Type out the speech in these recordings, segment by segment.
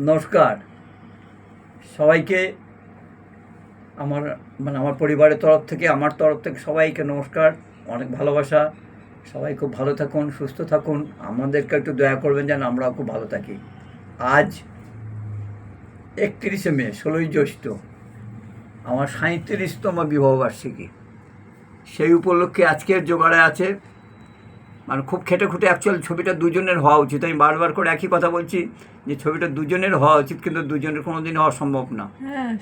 নমস্কার। সবাইকে আমার মানে আমার পরিবারের তরফ থেকে, আমার তরফ থেকে সবাইকে নমস্কার, অনেক ভালোবাসা। সবাই খুব ভালো থাকুন, সুস্থ থাকুন। আমাদেরকে একটু দয়া করবেন যেন আমরাও খুব ভালো থাকি। আজ একত্রিশে মে, ষোলোই জ্যৈষ্ঠ, আমার সাঁত্রিশতম বিবাহবার্ষিকী। সেই উপলক্ষে আজকের জোগাড়ে আছে মানে খুব খেটে খুঁটে অ্যাকচুয়াল ছবিটা দুজনের হওয়া উচিত। আমি বারবার করে একই কথা বলছি যে ছবিটা দুজনের হওয়া উচিত কিন্তু দুজনের কোনো দিন হওয়া সম্ভব না। হ্যাঁ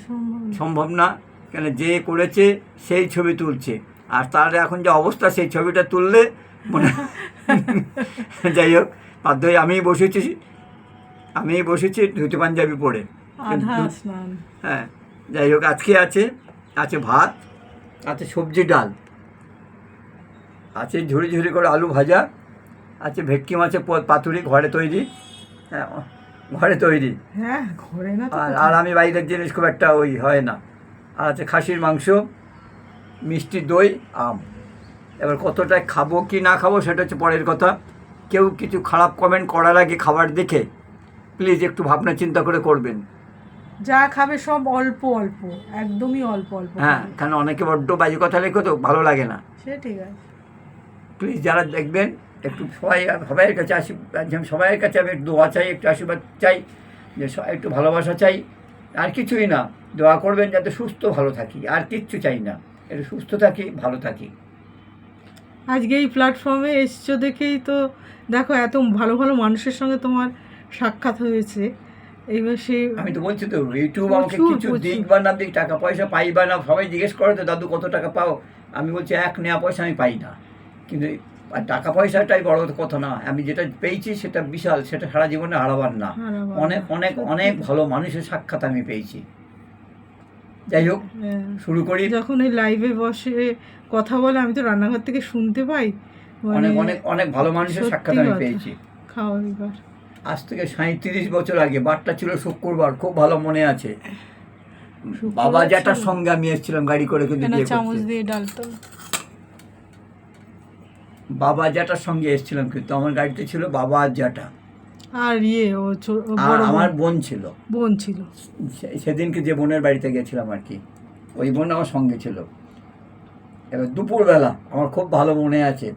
সম্ভব না। কেন যে করেছে সেই ছবি তুলছে। আর তার এখন যে অবস্থা সেই ছবিটা তুললে মনে যাই হোক বাধ্য হয়ে আমিই বসেছি আমিই বসেছি ধুতি পাঞ্জাবি পরে। হ্যাঁ যাই হোক আজকে আছে আছে ভাত আছে সবজি ডাল। আছে ঝুড়ি ঝুড়ি করে আলু ভাজা আছে ভেটকি মাছের পাতুরি ঘরে তৈরি হ্যাঁ ঘরে তৈরি। হ্যাঁ ঘরে না আর আর আমি বাইরের জিনিস খুব একটা ওই হয় না। আর আছে খাসির মাংস মিষ্টি দই আম। এবার কতটা খাব কি না খাব সেটা হচ্ছে পরের কথা। কেউ কিছু খারাপ কমেন্ট করার আগে খাবার দেখে প্লিজ একটু ভাবনা চিন্তা করে করবেন। যা খাবে সব অল্প অল্প একদমই অল্প অল্প হ্যাঁ। কারণ অনেকে বড্ড বাজে কথা লেখো তো ভালো লাগে না। সে ঠিক আছে। প্লিজ যারা দেখবেন একটু সবাই সবাইয়ের কাছে আশীর্বাদ সবাইয়ের কাছে আমি একটু দোয়া চাই একটু আশীর্বাদ চাই যে একটু ভালোবাসা চাই। আর কিছুই না দোয়া করবেন যাতে সুস্থ ভালো থাকি আর কিচ্ছু চাই না। একটু সুস্থ থাকি ভালো থাকি। আজকে এই প্ল্যাটফর্মে এসছো দেখেই তো দেখো এত ভালো ভালো মানুষের সঙ্গে তোমার সাক্ষাৎ হয়েছে। এইবার সে আমি তো বলছি তো ইউটিউব আমাকে কিছু। দিক বা না দিক টাকা পয়সা পাই বা না সবাই জিজ্ঞেস করে তো দাদু কত টাকা পাও? আমি বলছি এক নেওয়া পয়সা আমি পাই না। কিন্তু আর টাকা পয়সাটাই বড় কথা না। আমি যেটা পেয়েছি সেটা বিশাল সেটা সারা জীবনে হারাবার না। অনেক অনেক অনেক ভালো মানুষের সাক্ষাৎ আমি পেয়েছি। যাই হোক হ্যাঁ। শুরু করি। যখন এই লাইভে বসে কথা বলে আমি তো রান্নাঘর থেকে শুনতে পাই। মানে অনেক অনেক অনেক ভালো মানুষের সাক্ষাৎ আমি পেয়েছি। খাওয়া এবার। আজ থেকে সাঁত্রিশ বছর আগে বারটা ছিল শুক্রবার খুব ভালো মনে আছে। বাবা জ্যাঠার সঙ্গে আমি এসেছিলাম গাড়ি করে কিন্তু চামচ। দিয়ে ডালতো? বাবা জ্যাঠার সঙ্গে এসেছিলাম কিন্তু আমার গাড়িতে ছিল বাবা আর জ্যাঠা আর ইয়ে ও আর আমার বোন- ছিল। বোন ছিল। সেদিনকে যে বোনের বাড়িতে গেছিলাম আর কি ওই বোন আমার সঙ্গে ছিল। এবার দুপুরবেলা আমার খুব ভালো মনে আছে।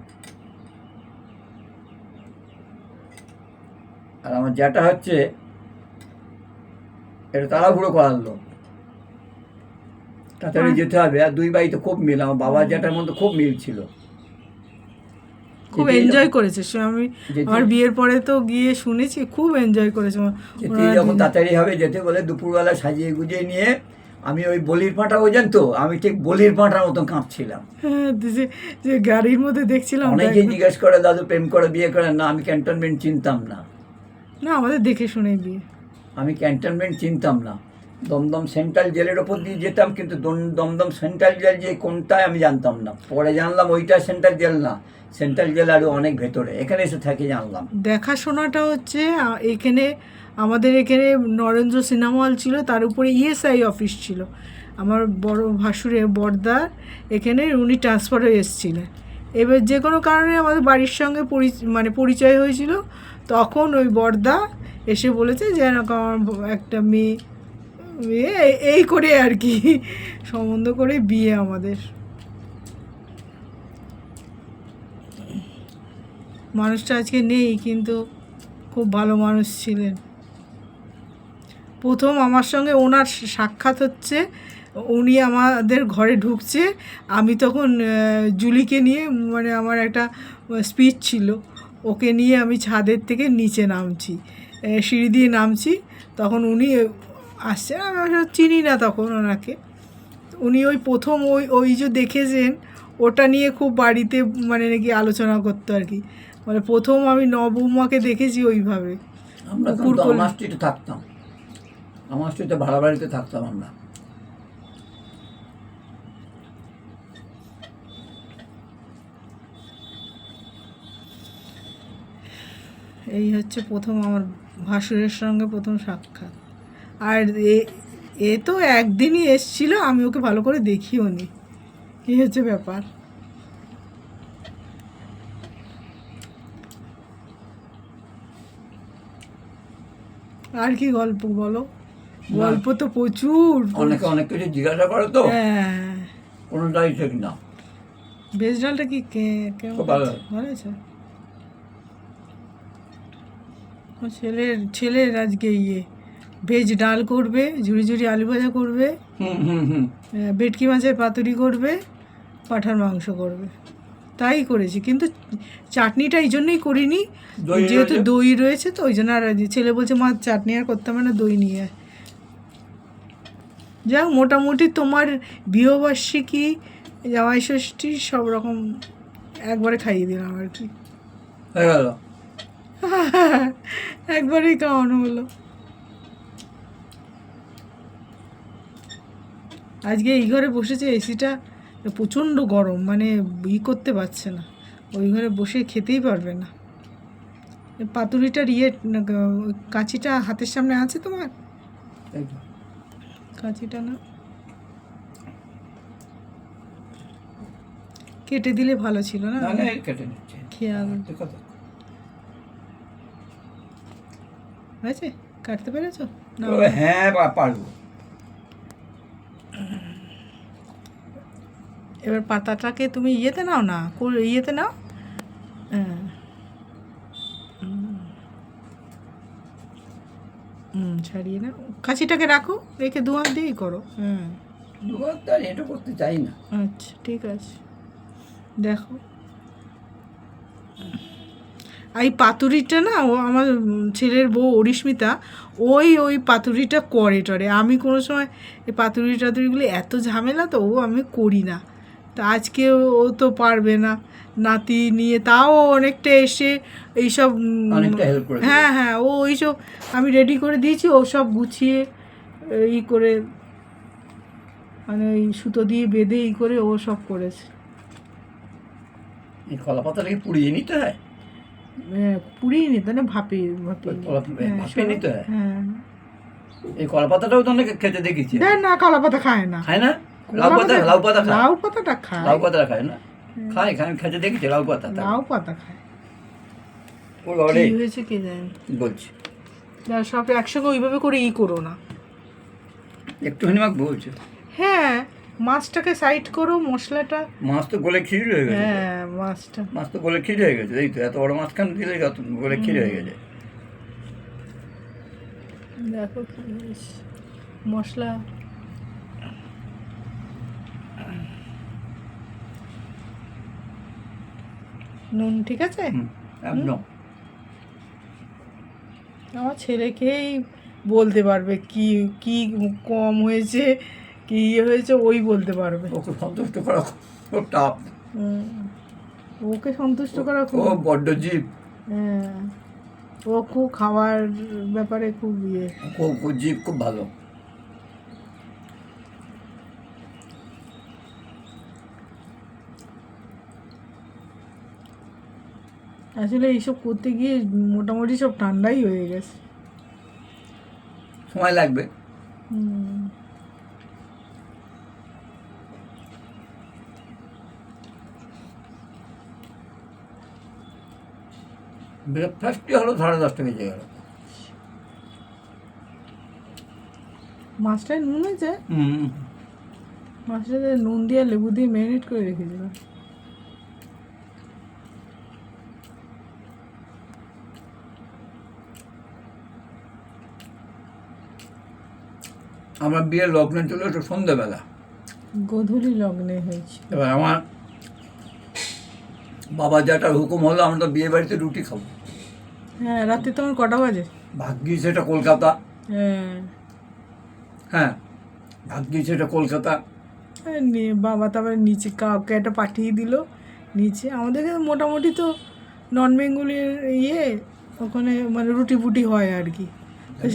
আর আমার জ্যাটা হচ্ছে এটা তাড়াহুড়ো করালো তাড়াতাড়ি যেতে হবে আর দুই বাড়িতে খুব মিল আমার বাবার জ্যাটার মধ্যে খুব মিল ছিল। খুব এনজয় করেছে। সে আমি আমার বিয়ের পরে তো গিয়ে শুনেছি খুব এনজয় করেছে যখন তাড়াতাড়ি হবে যেতে বলে দুপুরবেলা সাজিয়ে গুজিয়ে নিয়ে আমি ওই বলির পাঁঠা বোঝেন তো আমি ঠিক বলির পাঁঠার মতন কাঁপছিলাম। হ্যাঁ, যে গাড়ির মধ্যে দেখছিলাম অনেকেই দেখ- জিজ্ঞেস করে দাদু প্রেম করে বিয়ে করে না আমি ক্যান্টনমেন্ট চিনতাম না। না আমাদের দেখে শুনে বিয়ে। আমি ক্যান্টনমেন্ট চিনতাম না। দমদম সেন্ট্রাল জেলের ওপর দিয়ে যেতাম কিন্তু দমদম সেন্ট্রাল জেল যে কোনটায় আমি জানতাম না। পরে জানলাম ওইটা সেন্ট্রাল জেল না। সেন্ট্রাল জেল আরও অনেক ভেতরে। এখানে এসে থাকি জানলাম। দেখাশোনাটা হচ্ছে এখানে আমাদের এখানে নরেন্দ্র সিনেমা হল ছিল, তার উপরে ইএসআই অফিস ছিল। আমার বড় ভাসুরে বর্দার এখানে উনি ট্রান্সফার হয়ে এসেছিলেন। এবার যে কোনো কারণে আমাদের বাড়ির সঙ্গে মানে পরিচয় হয়েছিল, তখন ওই বর্দা এসে বলেছে যে আমার একটা মেয়ে এই করে আর কি, সম্বন্ধ করে বিয়ে আমাদের। মানুষটা আজকে নেই, কিন্তু খুব ভালো মানুষ ছিলেন। প্রথম আমার সঙ্গে ওনার সাক্ষাৎ হচ্ছে, উনি আমাদের ঘরে ঢুকছে, আমি তখন জুলিকে নিয়ে মানে আমার একটা স্পিচ ছিল, ওকে নিয়ে আমি ছাদের থেকে নিচে নামছি সিঁড়ি দিয়ে নামছি, তখন উনি আসছেন আমি চিনি না তখন ওনাকে, উনি ওই প্রথম ওই ওই যে দেখেছেন, ওটা নিয়ে খুব বাড়িতে মানে নাকি আলোচনা করতো আর কি। মানে প্রথম আমি নবৌমাকে দেখেছি ওইভাবে। আমরা আমার স্ট্রিটে থাকতাম। আমার স্ট্রিটে ভাড়া বাড়িতে থাকতাম আমরা। এই হচ্ছে প্রথম আমার ভাসুরের সঙ্গে প্রথম সাক্ষাৎ। আর এ এ তো একদিনই এসছিল আমি ওকে ভালো করে দেখিও নি কী হচ্ছে ব্যাপার। আর কি গল্প বলো? গল্প তো প্রচুর। অনেকে অনেক কিছু জিজ্ঞাসা করে তো। হ্যাঁ। কোনোটাই ঠিক না। ভেজ ডালটা কি কে- কেমন ভালো। আছে? ছেলের ছেলের আজকে ইয়ে। ভেজ ডাল করবে ঝুড়ি ঝুড়ি আলু ভাজা করবে হুম হুম হুম। ভেটকি মাছের পাতুরি করবে পাঠার মাংস করবে। তাই করেছি কিন্তু চাটনিটা এই জন্যই করিনি যেহেতু দই রয়েছে তো ওই জন্য আর ছেলে বলছে মা চাটনি আর করতে হবে না দই নিয়ে যাক মোটামুটি তোমার বিবাহবার্ষিকী জামাই ষষ্ঠী সব রকম একবারে খাইয়ে দিলাম আর কি। একবারেই খাওয়ানো হলো। আজকে এই ঘরে বসেছে এসিটা প্রচণ্ড গরম মানে ই করতে পারছে না। ওই ঘরে বসে খেতেই পারবে না। পাতুরিটার ইয়ে কাঁচিটা হাতের সামনে আছে তোমার? কাঁচিটা না? কেটে দিলে ভালো ছিল না? কেটে খেয়াল। আছে। হয়েছে? কাটতে পেরেছ? হ্যাঁ পারব। এবার পাতাটাকে তুমি ইয়েতে নাও না ইয়েতে নাও। হ্যাঁ। হুম। ছাড়িয়ে নাও। কাঁচিটাকে রাখো রেখে দু হাত দিয়েই করো। হ্যাঁ। দুবার তার এটা করতে চাই না। আচ্ছা ঠিক আছে। দেখো। আর এই পাতুরিটা না ও আমার ছেলের বউ অরিস্মিতা ওই ওই পাতুরিটা করে টরে। আমি কোনো সময় এই পাতুরি টাতুরিগুলো এত ঝামেলা তো ও আমি করি না। তা আজকে ও- তো পারবে না। নাতি নিয়ে তাও অনেকটা এসে এইসব। হ্যাঁ হ্যাঁ ও ওইসব আমি রেডি করে দিয়েছি ও সব গুছিয়ে ই করে মানে ওই সুতো দিয়ে বেঁধে ই করে ও সব করেছে। এই কলা পাতাটাকে পুড়িয়ে নিতে হয়? হ্যাঁ, পুড়িয়ে নিতে না নিতে। কলা- হ্যাঁ, নিতে হয়? হ্যাঁ। এই কলা পাতাটাও তো অনেকে খেতে দেখেছি। না কলা পাতা খায় না। খায় না? লাউ পাতা লাউ পাতা খায়? লাউ পাতাটা খায়। লাউ পাতা খায় না? খায় খায় আমি খেতে দেখেছি লাউ পাতা? লাউ পাতা খায়। ওর বাবারে কি হয়েছে কে জানে? বলছি। না, সব একসঙ্গে ওইভাবে করে ই করো না। একটুখানি আমাকে বলছে? হ্যাঁ মাছটাকে সাইড করো মশলাটা। মাছ তো গলে ক্ষীর হয়ে গেছে হ্যাঁ মাছটা। মাছ তো গলে ক্ষীর হয়ে গেছে এই তো এত বড় মাছখান দিলে যত গলে ক্ষীর হয়ে গেছে? দেখো কি মশলা নুন ঠিক আছে? একদম। আমার ছেলেকেই বলতে পারবে কি কি কম হয়েছে কি ইয়ে হয়েছে ওই বলতে পারবে। ওকে সন্তুষ্ট করা খুব টাফ ওকে সন্তুষ্ট করা খুব বড্ড জীব। হ্যাঁ। ও খুব খাওয়ার ব্যাপারে খুব ইয়ে। খুব জীব খুব ভালো। আসলে এইসব করতে গিয়ে মোটামুটি সব ঠান্ডাই হয়ে গেছে। সময় লাগবে। ব্রেকফাস্টই হলো সাড়ে দশটা বেজে গেল। মাছটায় নুন হয়েছে? হুম। মাছটাতে নুন দিয়ে লেবু দিয়ে ম্যারিনেট করে রেখেছিলাম। আমার বিয়ের লগ্ন চলে একটু সন্ধ্যেবেলা গোধূলি লগ্নে হয়েছে। এবার আমার বাবা যেটা হুকুম হলো আমরা তো বিয়ে বাড়িতে রুটি খাব। হ্যাঁ রাতে তোমার কটা বাজে? ভাগ্যিস এটা কলকাতা। হ্যাঁ। হ্যাঁ ভাগ্যিস এটা কলকাতা। বাবা তারপরে নিচে কাউকে একটা পাঠিয়ে দিল। নিচে আমাদের এখানে মোটামুটি তো নন বেঙ্গলির ইয়ে ওখানে মানে রুটি ফুটি হয় আর কি। তো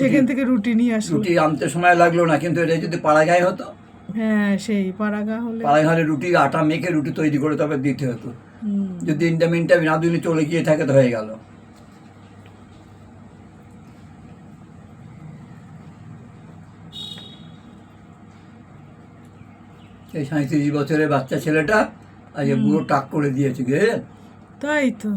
সেখান থেকে রুটি নিয়ে আসলো। রুটি আনতে সময় লাগল না কিন্তু এটা যদি পাড়াগাঁয় হতো? হ্যাঁ সেই পাড়াগা হলে পাড়াগাঁয়ে রুটি আটা মেখে রুটি তৈরি করে তবে দিতে হতো। যদি না চলে গিয়ে থাকে তো হয়ে গেল। এই সাঁত্রিশ বছরের বাচ্চা ছেলেটা আজ বুড়ো টাক করে দিয়েছে গে তাই তো।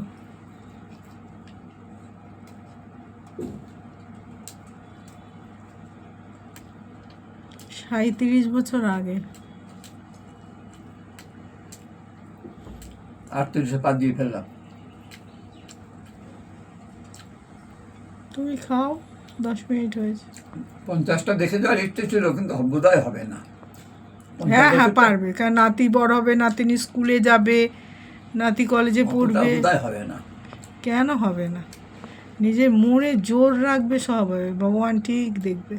সাঁত্রিশ বছর আগে। আটত্রিশে পাত দিয়ে ফেললাম। তুমি খাও দশ মিনিট হয়েছে। পঞ্চাশটা দেখে দেওয়ার ইচ্ছে ছিল কিন্তু বোধহয় হবে না। হ্যাঁ হ্যাঁ পারবে। কারণ নাতি বড় হবে নাতিনি স্কুলে যাবে নাতি কলেজে পড়বে। হবে না। কেন হবে না? নিজের মনে জোর রাখবে সব হবে। ভগবান ঠিক দেখবে।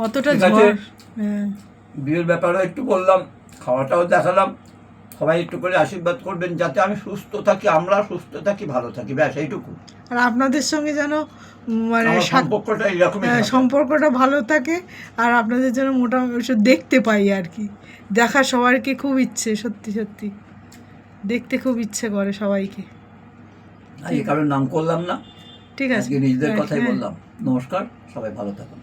অতটা ঠিক ঝড়? হ্যাঁ। বিয়ের ব্যাপারেও একটু বললাম খাওয়াটাও দেখালাম সবাই একটু করে আশীর্বাদ করবেন যাতে আমি সুস্থ থাকি আমরা সুস্থ থাকি ভালো থাকি ব্যাস এইটুকু। আর আপনাদের সঙ্গে যেন মানে সম্পর্কটা এইরকমই হ্যাঁ। সম্পর্কটা ভালো থাকে আর আপনাদের যেন মোটামুটি দেখতে পাই আর কি। দেখা সবাইকে খুব ইচ্ছে সত্যি সত্যি। দেখতে খুব ইচ্ছে করে সবাইকে। আজকে কারোর নাম করলাম না। ঠিক আছে। নিজেদের হ্যাঁ, কথাই। বললাম। নমস্কার সবাই ভালো থাকুন।